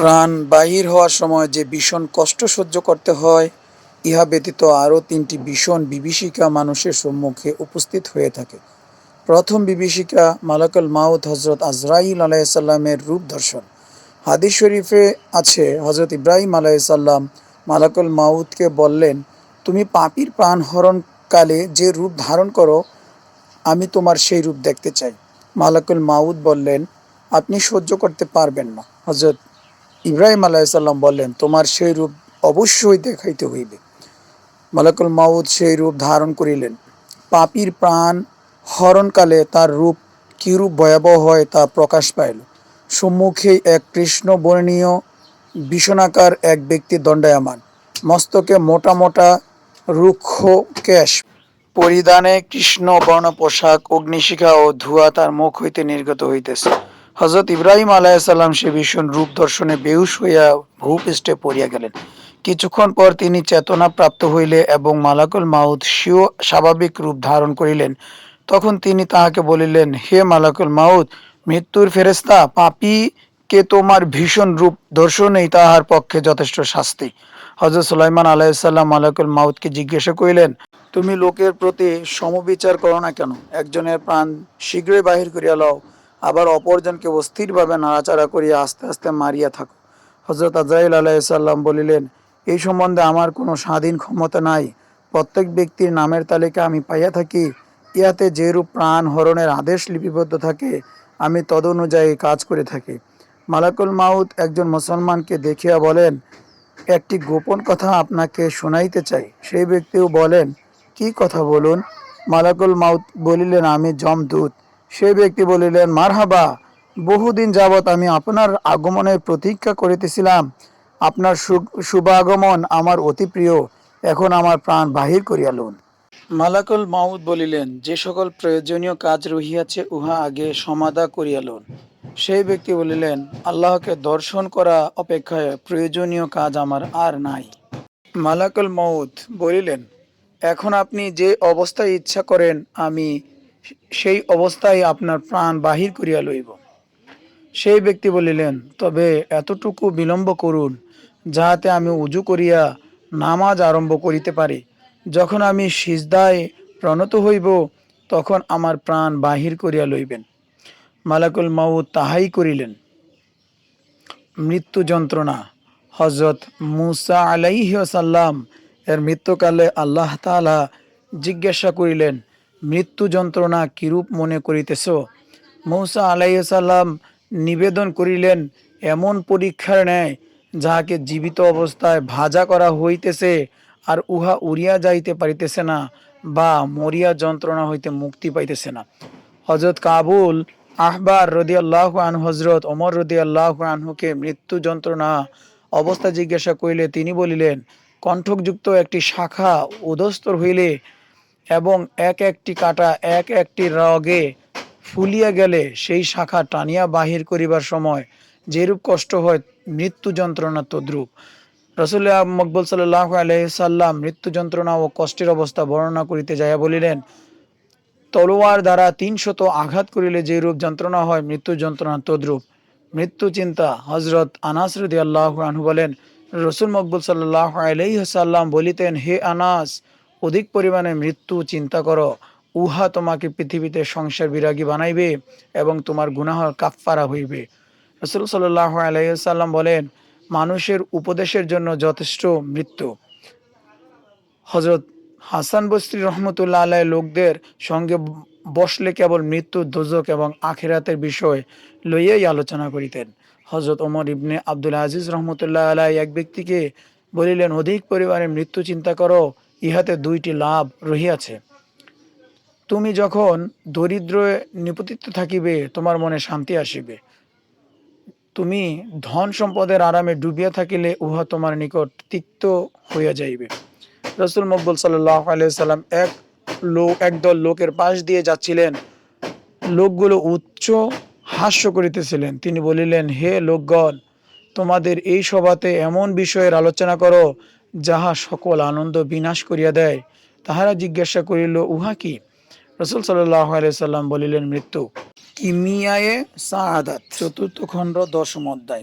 প্রাণ বাহির হওয়ার সময় যে ভীষণ কষ্ট সহ্য করতে হয়, ইহা ব্যতীত আরও তিনটি ভীষণ বিভীষিকা মানুষের সম্মুখে উপস্থিত হয়ে থাকে। প্রথম বিভীষিকা মালাকুল মাউদ হজরত আজরাইল আলাইসাল্লামের রূপ দর্শন। হাদিস শরীফে আছে হজরত ইব্রাহিম আলাইসাল্লাম মালাকুল মাউদকে বললেন, তুমি পাপির প্রাণ হরণকালে যে রূপ ধারণ করো, আমি তোমার সেই রূপ দেখতে চাই। মালাকুল মাউদ বললেন, আপনি সহ্য করতে পারবেন না। হজরত ইব্রাহিম আলাইসাল্লাম বললেন, তোমার সেই রূপ অবশ্যই দেখাইতে হইবে। মালাকুল মাউদ সেই রূপ ধারণ করিলেন। পাপির প্রাণ হরণকালে তার রূপ কিরূপ ভয়াবহ হয় তা প্রকাশ পাইল। সম্মুখে এক কৃষ্ণ বর্ণীয় ভীষণাকার এক ব্যক্তি দণ্ডায়মান। মস্তকে মোটা মোটা রুক্ষ কেশ। পরিধানে কৃষ্ণ বর্ণ পোশাক, অগ্নিশিখা ও ধোঁয়া তার মুখ হইতে নির্গত হইতেছে। হজরত ইব্রাহিম আলাইসাল্লাম সে ভীষণ রূপ দর্শনে বেহুশ হইয়া ভূপৃষ্ঠে পড়িয়া গেলেন। কিছুক্ষণ পর তিনি চেতনা প্রাপ্ত হইলে এবং মালাকুল মাউদ স্বীয় স্বাভাবিক রূপ ধারণ করিলেন। তখন তিনি তাহাকে বলিলেন, হে মালাকুল মাউদ মৃত্যুর ফেরেস্তা পাপী কে তোমার ভীষণ রূপ দর্শনেই তাহার পক্ষে যথেষ্ট শাস্তি? হজরত সুলাইমান আলাইসাল্লাম মালাকুল মাউদকে জিজ্ঞাসা করিলেন, তুমি লোকের প্রতি সমবিচার করো না কেন? একজনের প্রাণ শীঘ্রই বাহির করিয়া লও। আবার অপরজনকে অস্থিরভাবে নাড়াচাড়া করিয়া আস্তে আস্তে মারিয়া থাকো। হজরত আজরাইল আলাইসাল্লাম বলিলেন, এই সম্বন্ধে আমার কোনো স্বাধীন ক্ষমতা নাই। প্রত্যেক ব্যক্তির নামের তালিকা আমি পাইয়া থাকি। ইহাতে যেরূপ প্রাণ হরণের আদেশ লিপিবদ্ধ থাকে, আমি তদনুযায়ী কাজ করে থাকি। মালাকুল মাউদ একজন মুসলমানকে দেখিয়া বলেন, একটি গোপন কথা আপনাকে শোনাইতে চাই। সেই ব্যক্তিও বলেন, কি কথা বলুন? মালাকুল মাউত বলিলেন, আমি জমদূত। সেই ব্যক্তি বলিলেন, মারহাবা, বহুদিন যাবৎ আমি আপনার আগমনের প্রতীক্ষা করিতেছিলাম। আপনার সু- শুভাগমন আমার অতি প্রিয়। এখন আমার প্রাণ বাহির করিয়া লউন মালাকুল মাউদ বলিলেন, যে সকল প্রয়োজনীয় কাজ রহিয়াছে, উহা আগে সমাধা করিয়া লউন সেই ব্যক্তি বলিলেন, আল্লাহকে দর্শন করা অপেক্ষায় প্রয়োজনীয় কাজ আমার আর নাই। মালাকুল মউদ বলিলেন, এখন আপনি যে অবস্থায় ইচ্ছা করেন, আমি সেই অবস্থায় আপনার প্রাণ বাহির করিয়া লইব। সেই ব্যক্তি বলিলেন, তবে এতটুকু বিলম্ব করুন, যাহাতে আমি উজু করিয়া নামাজ আরম্ভ করিতে পারি। যখন আমি সিজদায় প্রণত হইব, তখন আমার প্রাণ বাহির করিয়া লইবেন। মালাকুল মাউদ তাহাই করিলেন। মৃত্যু যন্ত্রণা। হজরত মুসা আলাইহি সাল্লাম এর মৃত্যুকালে আল্লাহ তাআলা জিজ্ঞাসা করিলেন মৃত্যু যন্ত্রণা কিরূপ মনে করিতেছ? মৌসা আলাইহি সাল্লাম নিবেদন করিলেন, এমন পরীক্ষার ন্যায় যাহাকে জীবিত অবস্থায় ভাজা করা হইতেছে আর উহা উড়িয়া যাইতে পারিতেছে না বা মরিয়া যন্ত্রণা হইতে মুক্তি পাইতেছে না। হজরত কাবুল আহবার রদি আল্লাহ আন হজরত ওমর রদি আল্লাহ আনহুকে মৃত্যু যন্ত্রণা অবস্থা জিজ্ঞাসা করিলে তিনি বলিলেন, কণ্ঠকযুক্ত একটি শাখা উদস্তর হইলে এবং এক একটি কাটা এক একটি রগে ফুলিয়া গেলে সেই শাখা টানিয়া বাহির করিবার সময় যেরূপ কষ্ট হয়, মৃত্যু যন্ত্রণা তদ্রূপ। রসুল্লাহ মকবুল সাল্লাহ আলহিসাল্লাম মৃত্যু যন্ত্রণা ও কষ্টের অবস্থা বর্ণনা করিতে যাইয়া বলিলেন, তলোয়ার দ্বারা তিনশত আঘাত করিলে যে রূপ যন্ত্রণা হয়, মৃত্যু যন্ত্রণা তদ্রূপ। মৃত্যু চিন্তা হজরত আনাস রদি আল্লাহ আনহু বলেন, রসুল মকবুল সাল্লাহ আলাইসাল্লাম বলিতেন, হে আনাস অধিক পরিমাণে মৃত্যু, চিন্তা করো, উহা তোমাকে পৃথিবীতে সংসার বিরাগী বানাইবে এবং তোমার গুনাহর কাফফারা হইবে। রসুল সাল্লাহ আলাইসাল্লাম বলেন, মানুষের উপদেশের জন্য যথেষ্ট মৃত্যু। হজরত হাসান বস্রি রহমতুল্লাহ আলাই লোকদের সঙ্গে বসলে কেবল মৃত্যু, দোজক এবং আখেরাতের বিষয় লইয়াই আলোচনা করিতেন। হজরত ওমর ইবনে আব্দুল আজিজ রহমতুল্লাহ আলাই এক ব্যক্তিকে বলিলেন, অধিক পরিমাণে মৃত্যু, চিন্তা করো ইহাতে দুইটি লাভ রহিয়াছে। তুমি যখন দরিদ্র নিপতিত থাকিবে, তোমার মনে শান্তি আসিবে। তুমি ধন সম্পদের আরামে ডুবিয়া থাকিলে, উহা তোমার নিকট তিক্ত হইয়া যাইবে। রসুল মকবুল আলাইসাল্লাম এক লোক একদল লোকের পাশ দিয়ে যাচ্ছিলেন। লোকগুলো উচ্চ হাস্য করিতেছিলেন। তিনি বলিলেন, হে লোকগণ, তোমাদের এই সভাতে এমন বিষয়ের আলোচনা করো যাহা সকল আনন্দ বিনাশ করিয়া দেয়, তাহারা জিজ্ঞাসা করিল, উহা কি? রসুল আলাইসাল্লাম বলিলেন, মৃত্যু। কিমিয়ায়ে সাআদাত, চতুর্থ খণ্ড, দশম অধ্যায়।